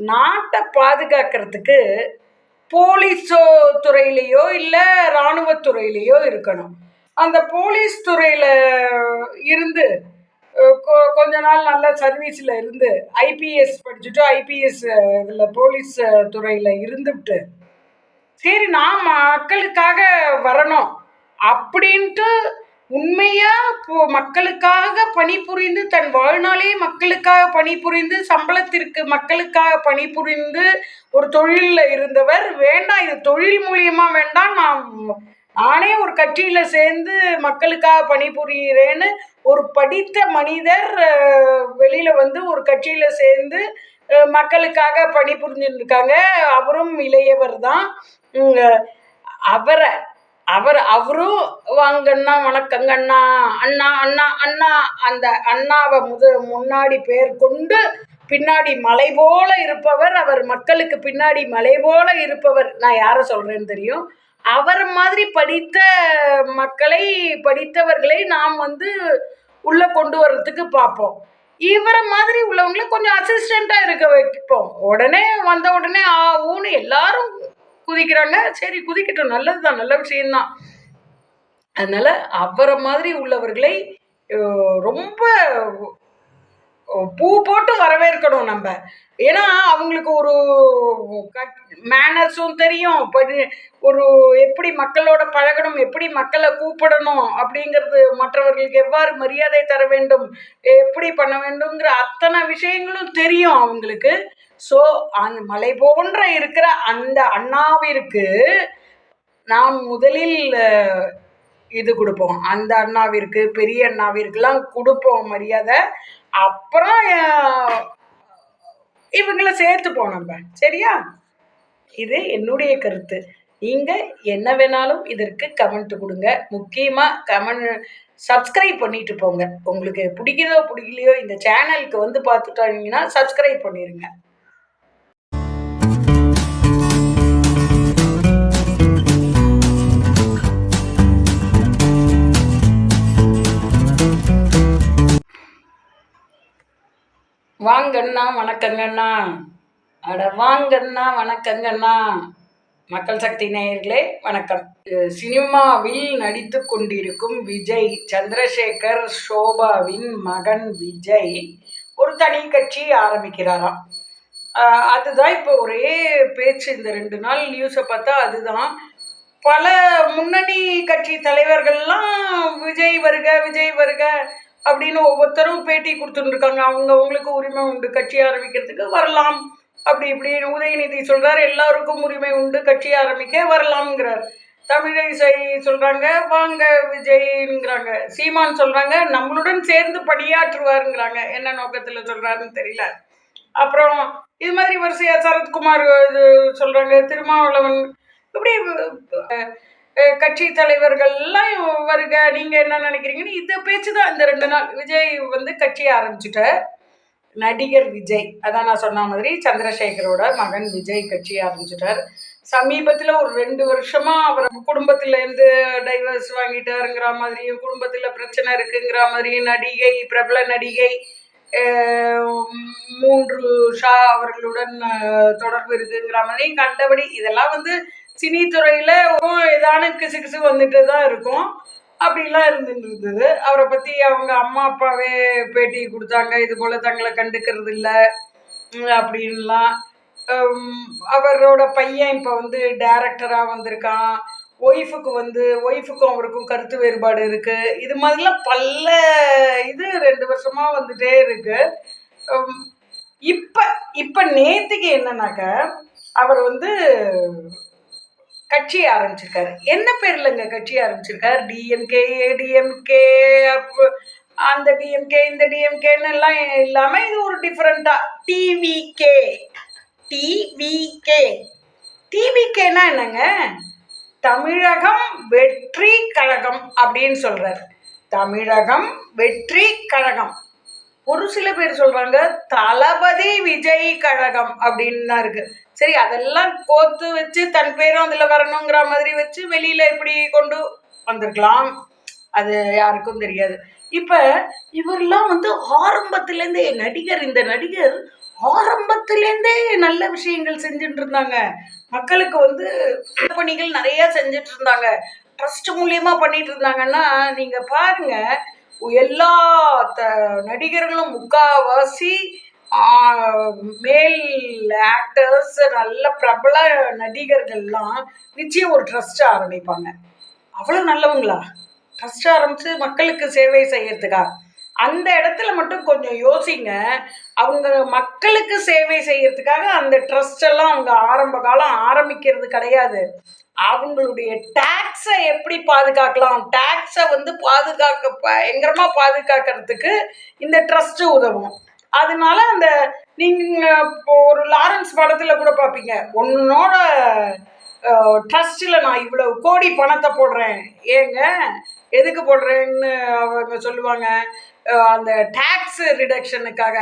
நாட்டை பாதுகாக்கிறதுக்கு போலீஸோ துறையிலையோ இல்லை இராணுவத்துறையிலையோ இருக்கணும். அந்த போலீஸ் துறையில் இருந்து கொ- கொஞ்ச நாள் நல்ல சர்வீஸில் இருந்து ஐபிஎஸ் படிச்சுட்டு ஐபிஎஸ் இதில் போலீஸ் துறையில் இருந்துவிட்டு சரி நான் மக்களுக்காக வரணும் அப்படின்ட்டு உண்மையா இப்போ மக்களுக்காக பணிபுரிந்து தன் வாழ்நாளே மக்களுக்காக பணிபுரிந்து சம்பளத்திற்கு மக்களுக்காக பணிபுரிந்து ஒரு தொழிலில் இருந்தவர் வேண்டாம் இது தொழில் மூலியமா வேண்டாம் நான் நானே ஒரு கட்சியில சேர்ந்து மக்களுக்காக பணிபுரிகிறேன்னு ஒரு படித்த மனிதர் வெளியில வந்து ஒரு கட்சியில சேர்ந்து மக்களுக்காக பணிபுரிஞ்சுட்டு இருக்காங்க அவரும் இளையவர் தான் அவரை அவர் அவரும் வாங்கண்ணா வணக்கங்கண்ணா அண்ணா அண்ணா அண்ணா அந்த அண்ணாவை முத முன்னாடி பேர் கொண்டு பின்னாடி மலை போல இருப்பவர் அவர் மக்களுக்கு பின்னாடி மலை போல இருப்பவர். நான் யாரை சொல்றேன்னு தெரியும்? அவர் மாதிரி படித்த மக்களை படித்தவர்களை நாம் வந்து உள்ள கொண்டு வர்றதுக்கு பார்ப்போம். இவரை மாதிரி உள்ளவங்களை கொஞ்சம் அசிஸ்டண்ட்டாக இருக்க வைப்போம். உடனே வந்த உடனே ஆ ஊன்னு எல்லாரும் குதிக்கிறாங்க சரி குதிக்கட்டும். நல்லது தான் நல்ல விஷயம்தான். அதனால அவரை மாதிரி உள்ளவர்களை ரொம்ப பூ போட்டு வரவேற்கணும் நம்ம. ஏன்னா அவங்களுக்கு ஒரு மேனர்ஸும் தெரியும். ஒரு எப்படி மக்களோட பழகணும் எப்படி மக்களை கூப்பிடணும் அப்படிங்கிறது மற்றவர்களுக்கு எவ்வாறு மரியாதை தர வேண்டும் எப்படி பண்ண வேண்டும்ங்கிற அத்தனை விஷயங்களும் தெரியும் அவங்களுக்கு. ஸோ அந்த மலை போன்ற இருக்கிற அந்த அண்ணாவிற்கு நாம் முதலில் இது கொடுப்போம். அந்த அண்ணாவிற்கு பெரிய அண்ணாவிற்கெல்லாம் கொடுப்போம் மரியாதை. அப்புறம் இவங்களை சேர்த்துப்போம் நம்ம. சரியா? இது என்னுடைய கருத்து. நீங்கள் என்ன வேணாலும் இதற்கு கமெண்ட் கொடுங்க. முக்கியமாக கமெண்ட் சப்ஸ்கிரைப் பண்ணிட்டு போங்க. உங்களுக்கு பிடிக்குதோ பிடிக்கலையோ இந்த சேனலுக்கு வந்து பார்த்துட்டாங்கன்னா சப்ஸ்கிரைப் பண்ணிடுங்க வாங்கண்ணா வணக்கங்கண்ணா. அட வாங்கண்ணா வணக்கங்கண்ணா. மக்கள் சக்தி நேயர்களே வணக்கம். சினிமாவில் நடித்து கொண்டிருக்கும் விஜய் சந்திரசேகர் சோபாவின் மகன் விஜய் ஒரு தனி கட்சி ஆரம்பிக்கிறாராம். அதுதான் இப்போ ஒரே பேச்சு. இந்த ரெண்டு நாள் நியூஸை பார்த்தா அதுதான். பல முன்னணி கட்சி தலைவர்கள்லாம் விஜய் வருக விஜய் வருக அப்படின்னு ஒவ்வொருத்தரும் பேட்டி கொடுத்துருக்காங்க இருக்காங்க அவங்க அவங்களுக்கு உரிமை உண்டு. கட்சி ஆரம்பிக்கிறதுக்கு வரலாம். அப்படி இப்படின்னு உதயநிதி சொல்கிறார் எல்லாருக்கும் உரிமை உண்டு. கட்சி ஆரம்பிக்க வரலாம்ங்கிறார். தமிழிசை சொல்கிறாங்க வாங்க விஜய்ங்கிறாங்க. சீமான் சொல்கிறாங்க நம்மளுடன் சேர்ந்து பணியாற்றுவாருங்கிறாங்க. என்ன நோக்கத்தில் சொல்கிறாருன்னு தெரியல. அப்புறம் இது மாதிரி வரிசையாக சரத்குமார் இது சொல்கிறாங்க திருமாவளவன் இப்படி கட்சி தலைவர்கள்லாம் வருக நீங்க என்ன நினைக்கிறீங்கன்னு இந்த பேச்சு தான் இந்த ரெண்டு நாள். விஜய் வந்து கட்சியை ஆரம்பிச்சுட்டார். நடிகர் விஜய் அதான் நான் சொன்ன மாதிரி சந்திரசேகரோட மகன் விஜய் கட்சி ஆரம்பிச்சுட்டார். சமீபத்தில் ஒரு ரெண்டு வருஷமா அவர் குடும்பத்திலேருந்து டைவர்ஸ் வாங்கிட்டாருங்கிற மாதிரியும் குடும்பத்தில் பிரச்சனை இருக்குங்கிற மாதிரியும் நடிகை பிரபல நடிகை மூன்று ஷா அவர்களுடன் தொடர்பு இருக்குங்கிற மாதிரி கண்டபடி இதெல்லாம் வந்து சினித்துறையில் ஏதான கிசு கிசு வந்துட்டு தான் இருக்கும். அப்படிலாம் இருந்துட்டு இருந்தது. அவரை பற்றி அவங்க அம்மா அப்பாவே பேட்டி கொடுத்தாங்க. இது போல் தங்களை கண்டுக்கிறது இல்லை அப்படின்லாம். அவரோட பையன் இப்போ வந்து டேரக்டராக வந்திருக்கான். ஒய்ஃபுக்கு வந்து ஒய்ஃபுக்கும் அவருக்கும் கருத்து வேறுபாடு இருக்குது இது மாதிரிலாம் பல இது ரெண்டு வருஷமாக வந்துட்டே இருக்கு. இப்போ இப்போ நேத்துக்கு என்னன்னாக்க அவர் வந்து கட்சி ஆரம்பிச்சிருக்காரு. என்ன பேர்லங்க கட்சி ஆரம்பிச்சிருக்காரு? டிஎம்கே ஏடிஎம்கே அந்த டிஎம்கே இந்த டிஎம்கேன்னு எல்லாம் இல்லாம இது ஒரு டிஃப்ரெண்டா டிவிகே டிவிகே டிவிகேனா என்னங்க? தமிழகம் வெற்றி கழகம் அப்படின்னு சொல்றாரு. தமிழகம் வெற்றி கழகம். ஒரு சில பேர் சொல்றாங்க தளபதி விஜய் கழகம் அப்படின்னு தான் இருக்கு. சரி அதெல்லாம் கோத்து வச்சு தன் பேரும் அதுல வரணுங்கிற மாதிரி வச்சு வெளியில இப்படி கொண்டு வந்திருக்கலாம். அது யாருக்கும் தெரியாது. இப்ப இவரெல்லாம் வந்து ஆரம்பத்திலேருந்தே நடிகர் இந்த நடிகர் ஆரம்பத்திலேருந்தே நல்ல விஷயங்கள் செஞ்சுட்டு இருந்தாங்க. மக்களுக்கு வந்து பணிகள் நிறைய செஞ்சுட்டு இருந்தாங்க. ட்ரஸ்ட் மூலியமா பண்ணிட்டு இருந்தாங்கன்னா நீங்க பாருங்க எல்லா த நடிகர்களும் முக்காவாசி மேல் ஆக்டர்ஸ் நல்ல பிரபல நடிகர்கள்லாம் நிச்சயம் ஒரு ட்ரஸ்ட் ஆரம்பிப்பாங்க. அவ்வளோ நல்லவங்களா? ட்ரஸ்ட் ஆரம்பித்து மக்களுக்கு சேவை செய்யறதுக்கா? அந்த இடத்துல மட்டும் கொஞ்சம் யோசிங்க. அவங்க மக்களுக்கு சேவை செய்யறதுக்காக அந்த ட்ரஸ்ட் எல்லாம் அவங்க ஆரம்ப காலம் ஆரம்பிக்கிறது கிடையாது. அவங்களுடைய டேக்ஸை எப்படி பாதுகாக்கலாம்? டேக்ஸை வந்து பாதுகாக்க பயங்கரமாக பாதுகாக்கிறதுக்கு இந்த ட்ரஸ்ட் உதவும். அதனால அந்த நீங்கள் இப்போ ஒரு லாரன்ஸ் படத்தில் கூட பார்ப்பீங்க உன்னோட ட்ரஸ்ட்டில் நான் இவ்வளோ கோடி பணத்தை போடுறேன். ஏங்க எதுக்கு போடுறேன்னு அவங்க சொல்லுவாங்க. அந்த டேக்ஸ் ரிடக்ஷனுக்காக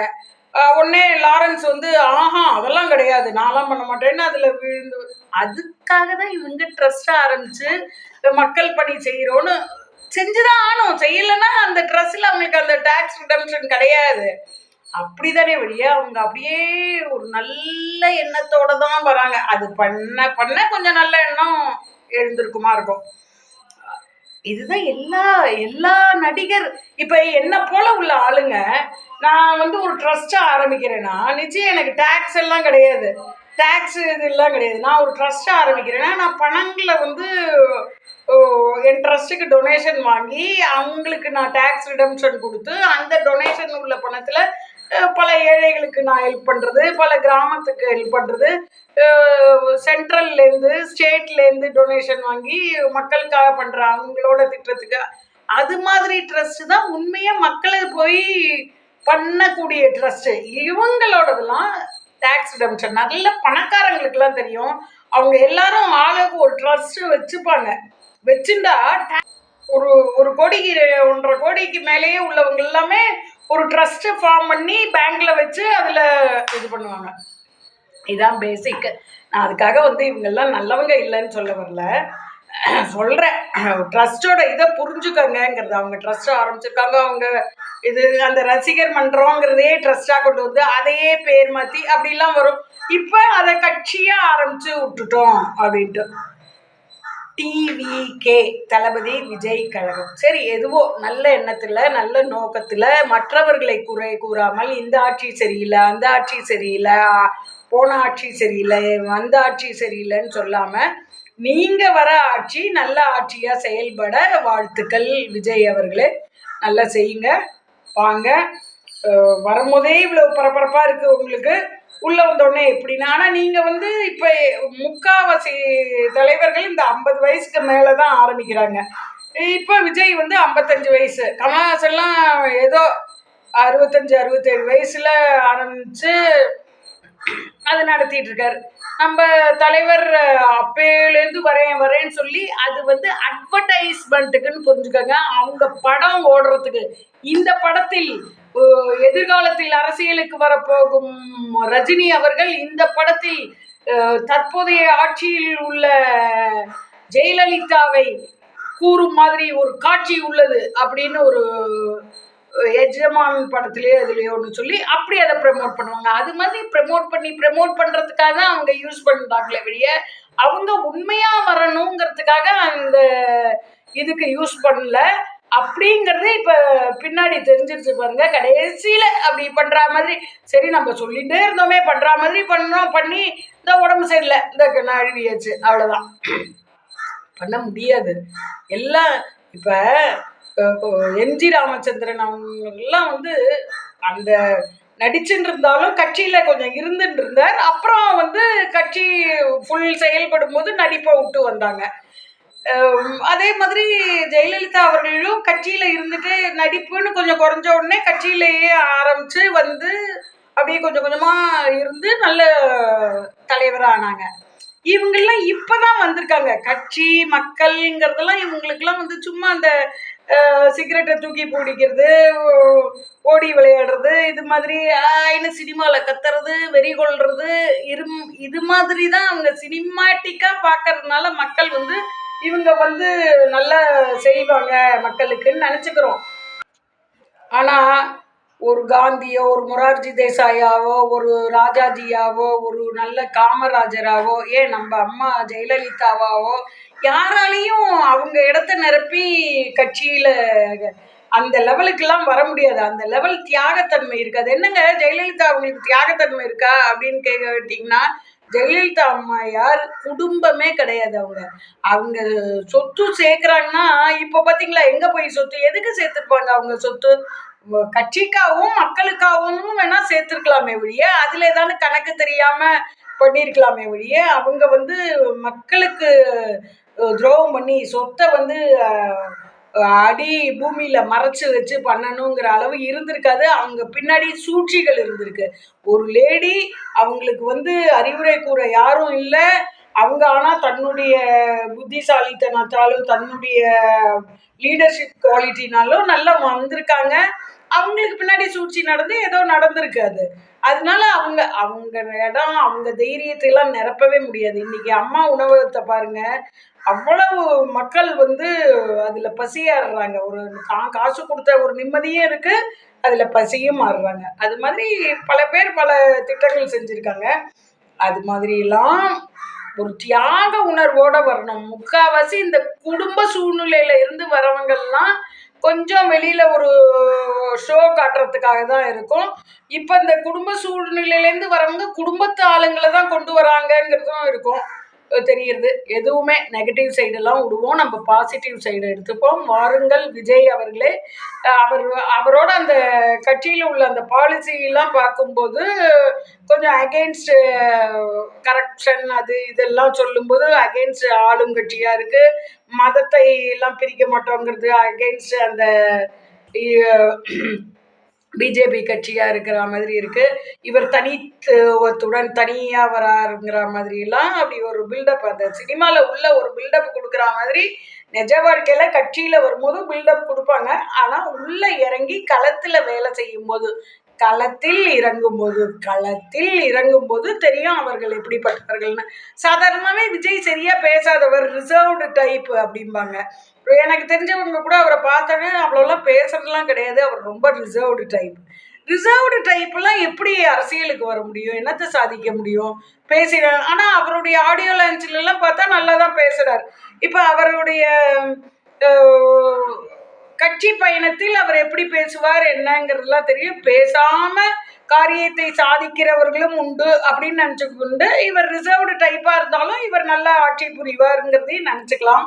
உடனே லாரன்ஸ் வந்து ஆஹா அதெல்லாம் கிடையாது. நான்லாம் பண்ண மாட்டேன்னு அதில் விழுந்து அதுக்காக தான் இவங்க ட்ரஸ்ட் ஆரம்பித்து மக்கள் பணி செய்கிறோன்னு செஞ்சுதான் ஆனும் செய்யலைன்னா அந்த ட்ரெஸ்ஸில் அவங்களுக்கு அந்த டேக்ஸ் ரிடம்ஷன் கிடையாது. அப்படிதானே வழிய அவங்க அப்படியே ஒரு நல்ல எண்ணத்தோட தான் வராங்க. அது பண்ண பண்ண கொஞ்சம் நல்ல எண்ணம் எழுந்திருக்குமா இருக்கும். இதுதான் எல்லா எல்லா நடிகர் இப்போ என்ன போல உள்ள ஆளுங்க நான் வந்து ஒரு ட்ரஸ்டா ஆரம்பிக்கிறேன்னா நிச்சயம் எனக்கு டேக்ஸ் எல்லாம் கிடையாது. டேக்ஸ் இதெல்லாம் கிடையாது. நான் ஒரு ட்ரஸ்ட்டை ஆரம்பிக்கிறேன்னா நான் பணங்களை வந்து என் ட்ரஸ்ட்டுக்கு டொனேஷன் வாங்கி அவங்களுக்கு நான் டேக்ஸ் ரிடம்ஷன் கொடுத்து அந்த டொனேஷன் உள்ள பணத்தில் பல ஏழைகளுக்கு நான் ஹெல்ப் பண்ணுறது பல கிராமத்துக்கு ஹெல்ப் பண்ணுறது சென்ட்ரல்லேருந்து ஸ்டேட்லேருந்து டொனேஷன் வாங்கி மக்களுக்காக பண்ணுற அவங்களோட திட்டத்துக்கு. அது மாதிரி ட்ரஸ்ட் தான் உண்மையாக மக்களை போய் பண்ணக்கூடிய ட்ரஸ்ட்டு இவங்களோடதெல்லாம் டேக்ஸ் ரிடம்ஷன் நல்ல பணக்காரங்களுக்குலாம் தெரியும். அவங்க எல்லாரும் ஆளுக்கு ஒரு ட்ரஸ்ட் வச்சுப்பாங்க. வச்சுட்டா ஒரு ஒரு கோடிக்கு ஒன்றரை கோடிக்கு மேலேயே உள்ளவங்க எல்லாமே ஒரு ட்ரஸ்ட்டை ஃபார்ம் பண்ணி பேங்க்கில் வச்சு அதில் இது பண்ணுவாங்க. இதுதான் பேசிக் நான் அதுக்காக வந்து இவங்கெல்லாம் நல்லவங்க இல்லைன்னு சொல்ல வரல. சொல்கிறேன் ட்ரஸ்ட்டோட இதை புரிஞ்சுக்கோங்கிறது அவங்க ட்ரஸ்ட்டை ஆரம்பிச்சிருக்காங்க. அவங்க இது அந்த ரசிகர் மன்றங்கிறதே ட்ரஸ்ட்டாக கொண்டு வந்து அதையே பேர் மாற்றி அப்படிலாம் வரும். இப்போ அதை கட்சியாக ஆரம்பித்து விட்டுட்டோம் அப்படின்ட்டு. டிவிகே தளபதி விஜய் கழகம். சரி எதுவோ நல்ல எண்ணத்தில் நல்ல நோக்கத்தில் மற்றவர்களை குறை கூறாமல் இந்த ஆட்சி சரியில்லை அந்த ஆட்சி சரியில்லை போன ஆட்சி சரியில்லை அந்த ஆட்சி சரியில்லைன்னு சொல்லாமல் நீங்கள் வர ஆட்சி நல்ல ஆட்சியாக செயல்பட வாழ்த்துக்கள் விஜய் அவர்களே. நல்லா செய்யுங்க. வாங்க. வரும்போதே இவ்வளோ பரபரப்பாக இருக்குது உங்களுக்கு. உள்ளே வந்தோடனே எப்படின்னா ஆனால் நீங்கள் வந்து இப்போ முக்காவாசி தலைவர்கள் இந்த ஐம்பது வயசுக்கு மேலே தான் ஆரம்பிக்கிறாங்க. இப்போ விஜய் வந்து ஐம்பத்தஞ்சு வயசு. கமல்ஹாசன்லாம் ஏதோ அறுபத்தஞ்சு அறுபத்தேழு வயசில் ஆரம்பித்து அது நடத்திட்டு இருக்காரு. நம்ம தலைவர் அப்பேலேருந்து வரேன் வரேன்னு சொல்லி அது வந்து அட்வர்டைஸ்மெண்ட்டுக்குன்னு புரிஞ்சுக்கோங்க. அவங்க படம் ஓடுறதுக்கு. இந்த படத்தில் எதிர்காலத்தில் அரசியலுக்கு வரப்போகும் ரஜினி அவர்கள் இந்த படத்தில் தற்போதைய ஆட்சியில் உள்ள ஜெயலலிதாவை கூறும் மாதிரி ஒரு காட்சி உள்ளது அப்படின்னு ஒரு எஜமான் படத்துலேயோ இதுலேயோ ஒன்று சொல்லி அப்படி அதை ப்ரமோட் பண்ணுவாங்க. அது மாதிரி ப்ரமோட் பண்ணி ப்ரமோட் பண்ணுறதுக்காக தான் அவங்க யூஸ் பண்ணுறாங்களே வெளியே அவங்க உண்மையாக வரணுங்கிறதுக்காக அந்த இதுக்கு யூஸ் பண்ணல. அப்படிங்கிறது இப்போ பின்னாடி தெரிஞ்சிருச்சு பாருங்க. கடைசியில் அப்படி பண்ணுற மாதிரி சரி நம்ம சொல்லிகிட்டே இருந்தோமே பண்ணுற மாதிரி பண்ணோம் பண்ணி இந்த உடம்பு சரியில்லை இந்த நழுவியாச்சு அவ்வளோதான் பண்ண முடியாது. எல்லாம் இப்போ எம்ஜி ராமச்சந்திரன் அவங்கெல்லாம் வந்து அந்த நடிச்சுட்டு இருந்தாலும் கட்சியில் கொஞ்சம் இருந்துட்டு இருந்தார். அப்புறம் வந்து கட்சி ஃபுல் செயல்படும் போது நடிப்பை விட்டு வந்தாங்க. அதே மாதிரி ஜெயலலிதா அவர்களும் கட்சியில் இருந்துட்டு நடிப்புன்னு கொஞ்சம் குறைஞ்ச உடனே கட்சியிலேயே ஆரம்பித்து வந்து அப்படியே கொஞ்சம் கொஞ்சமாக இருந்து நல்ல தலைவரானாங்க. இவங்கெல்லாம் இப்போ தான் வந்திருக்காங்க. கட்சி மக்கள்ங்கிறதெல்லாம் இவங்களுக்கெல்லாம் வந்து சும்மா அந்த சிகரெட்டை தூக்கி பிடிக்கிறது ஓடி விளையாடுறது இது மாதிரி இன்னும் சினிமாவில் கத்துறது வெறி கொள்றது இரும் இது மாதிரி தான் அவங்க சினிமாட்டிக்காக பார்க்கறதுனால மக்கள் வந்து இவங்க வந்து நல்லா செய்வாங்க மக்களுக்குன்னு நினச்சிக்கிறோம். ஆனால் ஒரு காந்தியோ ஒரு மொரார்ஜி தேசாயாவோ ஒரு ராஜாஜியாவோ ஒரு நல்ல காமராஜராவோ ஏன் நம்ம அம்மா ஜெயலலிதாவாவோ யாராலையும் அவங்க இடத்த நிரப்பி கட்சியில் அந்த லெவலுக்கெல்லாம் வர முடியாது. அந்த லெவல் தியாகத்தன்மை இருக்காது என்னங்க? ஜெயலலிதா அவங்களுக்கு தியாகத்தன்மை இருக்கா அப்படின்னு கேட்க கேட்டிங்கன்னா ஜெயலலிதா அம்மையார் குடும்பமே கிடையாது அவங்க. அவங்க சொத்து சேர்க்குறாங்கன்னா இப்போ பார்த்தீங்களா எங்கே போய் சொத்து? எதுக்கு சேர்த்துருப்பாங்க அவங்க சொத்து? கட்சிக்காகவும் மக்களுக்காகவும் வேணா சேர்த்துருக்கலாமே ஒழிய அதில் ஏதாவது கணக்கு தெரியாமல் பண்ணியிருக்கலாமே ஒழிய அவங்க வந்து மக்களுக்கு துரோகம் பண்ணி சொத்தை வந்து அடி பூமியில் மறைச்சு வச்சு பண்ணணுங்கிற அளவு இருந்திருக்காது. அவங்க பின்னாடி சூழ்ச்சிகள் இருந்திருக்கு. ஒரு லேடி அவங்களுக்கு வந்து அறிவுரை கூற யாரும் இல்லை. அவங்க ஆனால் தன்னுடைய புத்திசாலித்தனத்தாலும் தன்னுடைய லீடர்ஷிப் குவாலிட்டினாலும் நல்லா வந்திருக்காங்க. அவங்களுக்கு பின்னாடி சூழ்ச்சி நடந்து ஏதோ நடந்திருக்காது அதனால அவங்க அவங்க இடம் அவங்க தைரியத்தை எல்லாம் நிரப்பவே முடியாது. இன்னைக்கு அம்மா உணவகத்தை பாருங்க. அவ்வளவு மக்கள் வந்து அதில் பசியாடுறாங்க ஒரு கா காசு கொடுத்த ஒரு நிம்மதியும் இருக்குது அதில் பசியும் ஆடுறாங்க அது மாதிரி பல பேர் பல திட்டங்கள் செஞ்சுருக்காங்க. அது மாதிரிலாம் ஒரு தியாக உணர்வோட வரணும். முக்கால்வாசி இந்த குடும்ப சூழ்நிலையில இருந்து வரவங்கள்லாம் கொஞ்சம் வெளியில ஒரு ஷோ காட்டுறதுக்காக தான் இருக்கும். இப்போ இந்த குடும்ப சூழ்நிலையிலேருந்து வரவங்க குடும்பத்து ஆளுங்களை தான் கொண்டு வராங்கங்கிறதும் இருக்கும். தெரியுது எதுவுமே நெகட்டிவ் சைடெல்லாம் விடுவோம். நம்ம பாசிட்டிவ் சைடு எடுத்துப்போம். வாருங்கள் விஜய் அவர்களே. அவர் அவரோட அந்த கட்சியில் உள்ள அந்த பாலிசியெல்லாம் பார்க்கும்போது கொஞ்சம் அகெயின்ஸ்ட் கரப்ஷன் அது இதெல்லாம் சொல்லும்போது அகெயின்ஸ்ட் ஆளும் கட்சியாக இருக்குது மதத்தை எல்லாம் பிரிக்க மாட்டோங்கிறது அகெயின்ஸ்ட் அந்த பிஜேபி கட்சியாக இருக்கிற மாதிரி இருக்குது இவர் தனித்துவத்துடன் தனியாக வராருங்கிற மாதிரிலாம் அப்படி ஒரு பில்டப் அந்த சினிமாவில் உள்ள ஒரு பில்டப் கொடுக்குற மாதிரி நிஜ வாழ்க்கையில் கட்சியில் வரும்போது பில்டப் கொடுப்பாங்க. ஆனால் உள்ளே இறங்கி களத்தில் வேலை செய்யும்போது களத்தில் இறங்கும்போது களத்தில் இறங்கும்போது தெரியும் அவர்கள் எப்படிப்பட்டவர்கள்னு. சாதாரணமாகவே விஜய் சரியாக பேசாதவர் ரிசர்வ்டு டைப் அப்படிம்பாங்க. எனக்கு தெரிஞ்சவங்க கூட அவரை பார்த்தோன்னே அவ்வளோலாம் பேசுறதுலாம் கிடையாது. அவர் ரொம்ப ரிசர்வ்டு டைப் ரிசர்வ்டு டைப்லாம் எப்படி அரசியலுக்கு வர முடியும்? என்னத்தை சாதிக்க முடியும்? பேசுகிறார் ஆனால் அவருடைய ஆடியோ லான்ச்சிலலாம் பார்த்தா நல்லா தான் பேசுகிறார் இப்போ அவருடைய கட்சி பயணத்தில் அவர் எப்படி பேசுவார் என்னங்கிறதுலாம் தெரியும். பேசாம காரியத்தை சாதிக்கிறவர்களும் உண்டு அப்படின்னு நினச்சிக்கொண்டு இவர் ரிசர்வ்டு டைப்பாக இருந்தாலும் இவர் நல்லா ஆட்சி புரிவாருங்கிறதையும் நினச்சிக்கலாம்.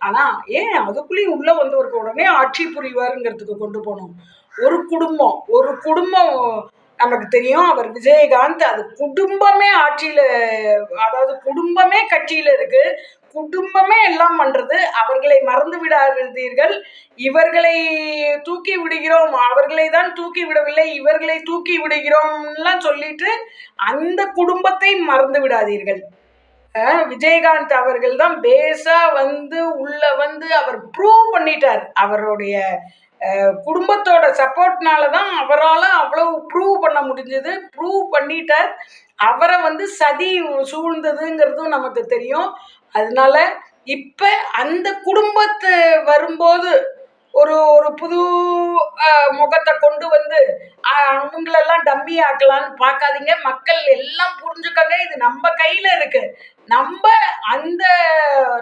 ஆனால் ஏன் அதுக்குள்ளேயும் உள்ளே வந்து உடனே ஆட்சி புரிவாருங்கிறதுக்கு கொண்டு போகணும்? ஒரு குடும்பம் ஒரு குடும்பம் நமக்கு தெரியும். அவர் விஜயகாந்த் அது குடும்பமே ஆட்சியில் அதாவது குடும்பமே கட்சியில் இருக்குது குடும்பமே எல்லாம் பண்றது. அவர்களை மறந்து விடாதீர்கள். இவர்களை தூக்கி விடுகிறோம். அவர்களை தான் தூக்கி விடவில்லை. இவர்களை தூக்கி விடுகிறோம்லாம் சொல்லிட்டு அந்த குடும்பத்தை மறந்து விடாதீர்கள். விஜயகாந்த் அவர்கள் தான் பேஸா வந்து உள்ள வந்து அவர் ப்ரூவ் பண்ணிட்டார். அவருடைய குடும்பத்தோட சப்போர்ட்னால தான் அவரால் அவ்வளோ ப்ரூவ் பண்ண முடிஞ்சது. ப்ரூவ் பண்ணிட்டார். அவரை வந்து சதி சூழ்ந்ததுங்கிறதும் நமக்கு தெரியும். அதனால இப்போ அந்த குடும்பத்து வரும்போது ஒரு ஒரு புது முகத்தை கொண்டு வந்து அவங்களெல்லாம் டம்மி ஆக்கலான்னு பார்க்காதீங்க. மக்கள் எல்லாம் புரிஞ்சுக்கங்க இது நம்ம கையில் இருக்கு. நம்ம அந்த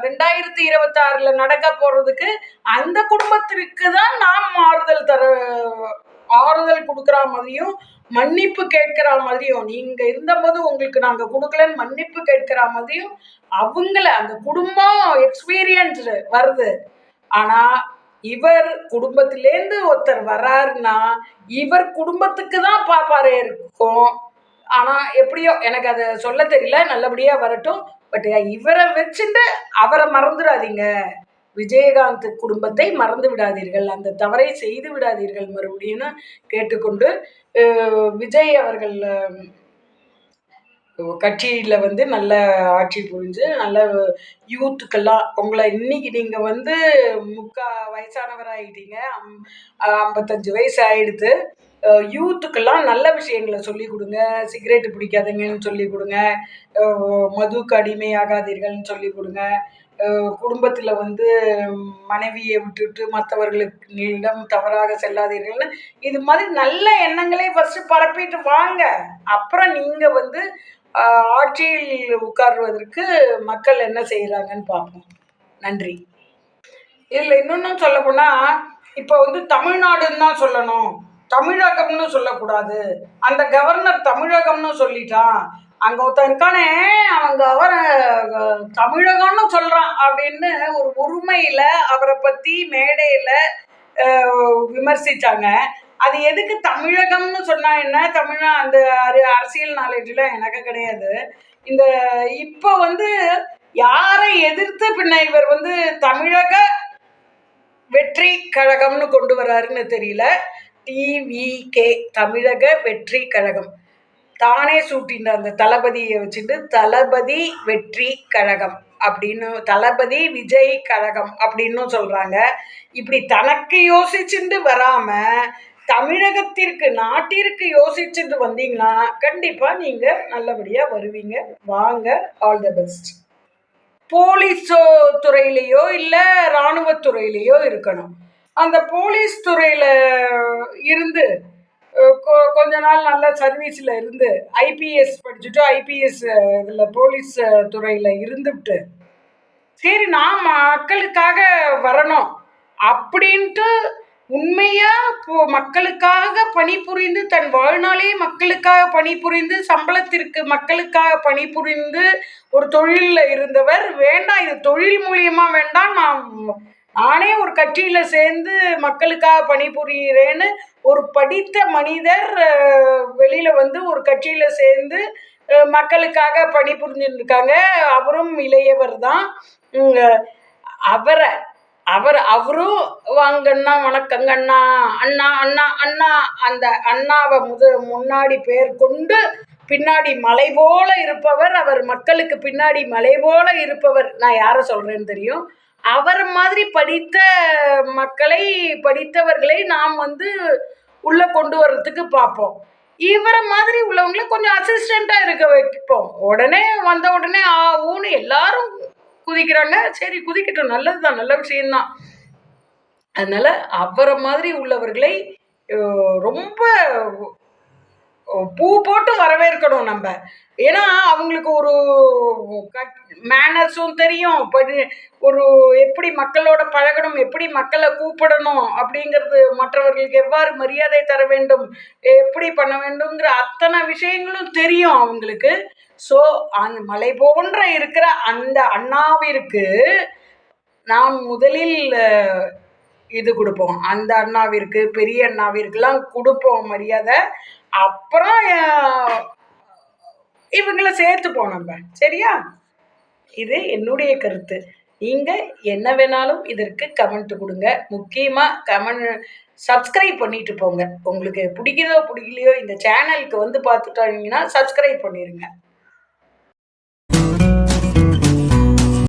ரெண்டாயிரத்தி இருபத்தாறுல நடக்க போறதுக்கு அந்த குடும்பத்திற்கு தான் நாம் ஆறுதல் தர ஆறுதல் கொடுக்குற மாதிரியும் மன்னிப்பு கேட்கிற மாதிரியும் நீங்க இருந்தபோது உங்களுக்கு நாங்க கொடுக்கலன்னு மன்னிப்பு கேட்கிற மாதிரியும் அவங்கள அந்த குடும்பம் எக்ஸ்பீரியன்ஸ் வருது. ஆனா இவர் குடும்பத்திலேருந்து ஒருத்தர் வராருன்னா இவர் குடும்பத்துக்கு தான் பாப்பாரு இருக்கும். ஆனால் எப்படியோ எனக்கு அதை சொல்ல தெரியல நல்லபடியாக வரட்டும். பட் இவரை வச்சுட்டு அவரை மறந்துடாதீங்க விஜயகாந்த் குடும்பத்தை மறந்து விடாதீர்கள் அந்த தவறை செய்து விடாதீர்கள் மறுபடியும் கேட்டுக்கொண்டு விஜய் அவர்கள் கட்சியில் வந்து நல்ல ஆட்சி புரிஞ்சு நல்ல யூத்துக்கெல்லாம் உங்களை இன்னைக்கு நீங்கள் வந்து முக்கா வயசானவராகிட்டீங்க ஐம்பத்தஞ்சு வயசு ஆகிடுது யூத்துக்கெல்லாம் நல்ல விஷயங்களை சொல்லிக் கொடுங்க சிகரெட்டு பிடிக்காதீங்கன்னு சொல்லிக் கொடுங்க மதுக்கு அடிமையாகாதீர்கள்னு சொல்லிக் கொடுங்க குடும்பத்தில் வந்து மனைவியை விட்டுட்டு மற்றவர்களுக்கு தவறாக செல்லாதீர்கள்னு இது மாதிரி நல்ல எண்ணங்களே ஃபஸ்ட்டு பரப்பிட்டு வாங்க. அப்புறம் நீங்கள் வந்து ஆட்சியில் உட்காருவதற்கு மக்கள் என்ன செய்கிறாங்கன்னு பார்ப்போம். நன்றி. இதில் இன்னொன்றும் சொல்லப்போனால் இப்போ வந்து தமிழ்நாடுன்னு தான் சொல்லணும். தமிழகம்னு சொல்லக்கூடாது. அந்த கவர்னர் தமிழகம்னு சொல்லிட்டான். அங்கே ஒருத்தன் இருக்கானே அவங்க கவர தமிழகம்னு சொல்கிறான் அப்படின்னு ஒரு உரிமையில் அவரை பற்றி மேடையில் விமர்சித்தாங்க அது எதுக்கு தமிழகம்னு சொன்னா என்ன? தமிழா அந்த அரு அரசியல் நாலேஜில் எனக்கு கிடையாது. இந்த இப்போ வந்து யாரை எதிர்த்து பின்ன இவர் வந்து தமிழக வெற்றி கழகம்னு கொண்டு வர்றாருன்னு தெரியல. டிவிகே தமிழக வெற்றி கழகம். தானே சூட்டின அந்த தளபதியை வச்சுட்டு தளபதி வெற்றி கழகம் அப்படின்னு தளபதி விஜய் கழகம் அப்படின்னு சொல்கிறாங்க இப்படி தனக்கு யோசிச்சுட்டு வராமல் தமிழகத்திற்கு நாட்டிற்கு யோசிச்சுட்டு வந்தீங்கன்னா கண்டிப்பாக நீங்கள் நல்லபடியாக வருவீங்க. வாங்க ஆல் த பெஸ்ட் போலீஸோ துறையிலையோ இல்லை இராணுவத்துறையிலையோ இருக்கணும். அந்த போலீஸ் துறையில் இருந்து கொஞ்ச நாள் நல்ல சர்வீஸில் இருந்து ஐபிஎஸ் படிச்சுட்டு ஐபிஎஸ் இதில் போலீஸ் துறையில் இருந்துவிட்டு சரி நான் மக்களுக்காக வரணும் அப்படின்ட்டு உண்மையாக இப்போ மக்களுக்காக பணிபுரிந்து தன் வாழ்நாளே மக்களுக்காக பணிபுரிந்து சம்பளத்திற்கு மக்களுக்காக பணிபுரிந்து ஒரு தொழிலில் இருந்தவர் வேண்டாம். இது தொழில் மூலியமாக வேண்டாம். நான் நானே ஒரு கட்சியில் சேர்ந்து மக்களுக்காக பணிபுரிகிறேன்னு ஒரு படித்த மனிதர் வெளியில் வெளியில வந்து ஒரு கட்சியில் சேர்ந்து மக்களுக்காக பணிபுரிஞ்சுட்டு இருக்காங்க அவரும் இளையவர் தான். அவரை அவர் அவரும் வாங்கண்ணா வணக்கங்கண்ணா அண்ணா அண்ணா அண்ணா அந்த அண்ணாவை முத முன்னாடி பேர் கொண்டு பின்னாடி மலை போல இருப்பவர். அவர் மக்களுக்கு பின்னாடி மலை போல இருப்பவர். நான் யாரை சொல்கிறேன்னு தெரியும்? அவர் மாதிரி படித்த மக்களை படித்தவர்களை நாம் வந்து உள்ள கொண்டு வர்றதுக்கு பார்ப்போம். இவரை மாதிரி உள்ளவங்கள கொஞ்சம் அசிஸ்டண்ட்டாக இருக்க வைப்போம். உடனே வந்த உடனே ஆ ஊன்னு எல்லாரும் குதிக்கிறாங்க. சரி குதிக்கட்டும். நல்லது தான் நல்ல விஷயம்தான். அதனால அவரை மாதிரி உள்ளவர்களை ரொம்ப பூ போட்டு வரவேற்கணும் நம்ம. ஏன்னா அவங்களுக்கு ஒரு மேனர்ஸும் தெரியும். ஒரு எப்படி மக்களோட பழகணும் எப்படி மக்களை கூப்பிடணும் அப்படிங்கிறது மற்றவர்களுக்கு எவ்வாறு மரியாதை தர வேண்டும் எப்படி பண்ண வேண்டும்ங்கிற அத்தனை விஷயங்களும் தெரியும் அவங்களுக்கு. ஸோ அந்த மலை போன்ற இருக்கிற அந்த அண்ணாவிற்கு நாம் முதலில் இது கொடுப்போம். அந்த அண்ணாவிற்கு பெரிய அண்ணாவிற்கெல்லாம் கொடுப்போம் மரியாதை. அப்புறம் இவங்களை சேர்த்துப்போம் நம்ம. சரியா? இது என்னுடைய கருத்து. நீங்கள் என்ன வேணாலும் இதற்கு கமெண்ட் கொடுங்க. முக்கியமாக கமெண்ட் சப்ஸ்கிரைப் பண்ணிட்டு போங்க. உங்களுக்கு பிடிக்குதோ பிடிக்கலையோ இந்த சேனலுக்கு வந்து பார்த்துட்டாங்கன்னா சப்ஸ்கிரைப் பண்ணிடுங்க